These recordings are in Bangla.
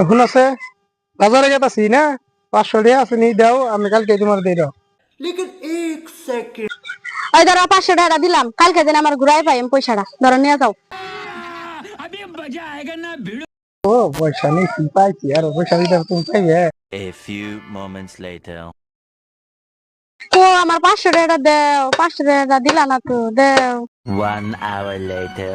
এখন আছে বাজারে গেতাছি না? পাঁচশো টাকা আছে নি দাও আমি কালকে তোমার দিয়ে দাও। ওই ধরো পাঁচশো টাকা দিলাম। কালকে দিন আমার ঘুরাই পাই পয়সাটা। ধরো নিয়ে যাও। ও পয়সা নিয়েছি পাইছি? আর পয়সা দিতে তুমি পাইবে? A few moments later. তো আমার পাঁচশো টাকা দেও পাঁচশো টাকা দিলা না তো দেও। One hour later.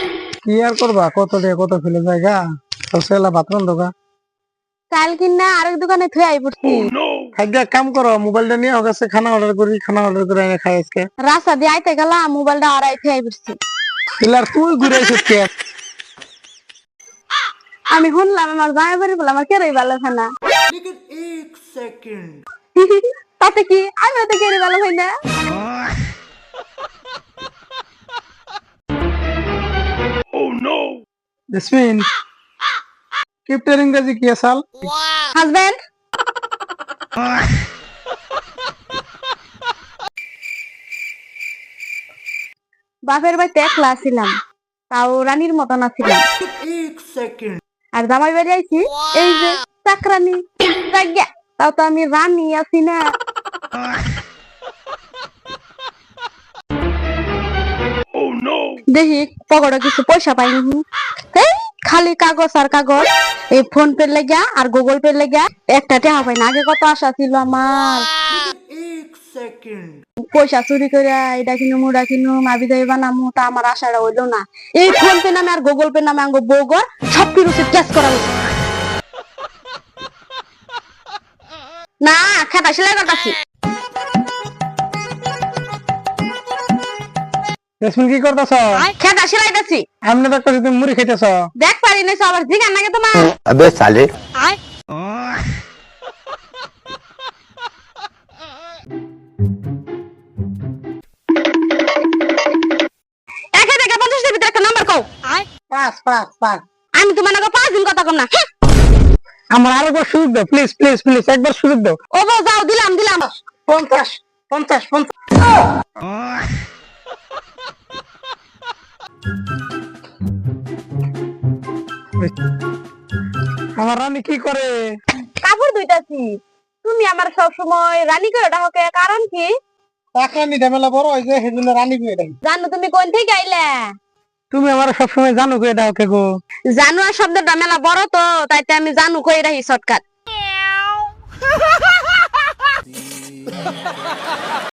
কি আর করবা? কত দিয়ে কত ফেলে জায়গা? তো সেলা বাথরুম দোকা চাল কিনা আরেক দোকানে থুয়ে আই পড়ছি খাদ্য কাম করো মোবাইলটা নিয়ে হোক আছে খানা অর্ডার করি খানা অর্ডার করে এনে খাই আজকে। রাস্তা দিয়ে আইতে গেলাম মোবাইলটা আড়াই থুয়ে আই পড়ছি তুই ঘুরে আইস কে আমি শুনলাম আমার জামাই বাড়ি বলে আমার কেরই ভালো হয় না। তাতে কি? আমি তো কেরই ভালো হয় না। জেসমিন কিপ্টের ইংরেজি কি আসাল হাজবেন্ড বাপের বাড়িতে একলা ছিলাম। তাও রানীর মতন আছিলাম। আর জামাই বাড়ি আইছি, এই যে চাকরানি। তাও তো আমি রানী আছি না। দেখি পকেটে কিছু পয়সা পাইনি এই খালি কাগজ আর কাগজ এই ফোন পে লেগা আর গুগল পে লেগা একটা টাকা পাই না আগে কত আশা ছিল আমার। পয়সা চুরি করে এটা কিনু মুড়া কিনু মাবি দাই বানামু তা আমার আশাটা হইল না। এই ফোন পে নামে আর গুগল পে নামে আঙ্গ বউগর সব কিছু ক্যাশ করা না খেতা সেলাই করতাছি। কি মুড়ি দেখ একে দেখে কও। পাঁচ আমি তোমার আগে পাঁচ দিন কথা কম না। হ্যাঁ। আমার আরও একবার সুযোগ দাও প্লিজ প্লিজ প্লিজ একবার সুযোগ দাও। ও যাও দিলাম দিলাম। পঞ্চাশ পঞ্চাশ পঞ্চাশ। আমার রানী কি করে? কাপড় ধুইতাছি। তুমি আমার সব সময় রানী করে ডাকে কারণ কি? এক রানী ঝামেলা বড় হয়েছে সেই জন্য রানী করে ডাকি। জানো তুমি কোন থেকে আইলা? তুমি আমার সবসময় জানো কে ডাও কে গো? জানো আর শব্দটা মেলা বড় তো তাইতে আমি জানু কই রাহি শর্টকাট।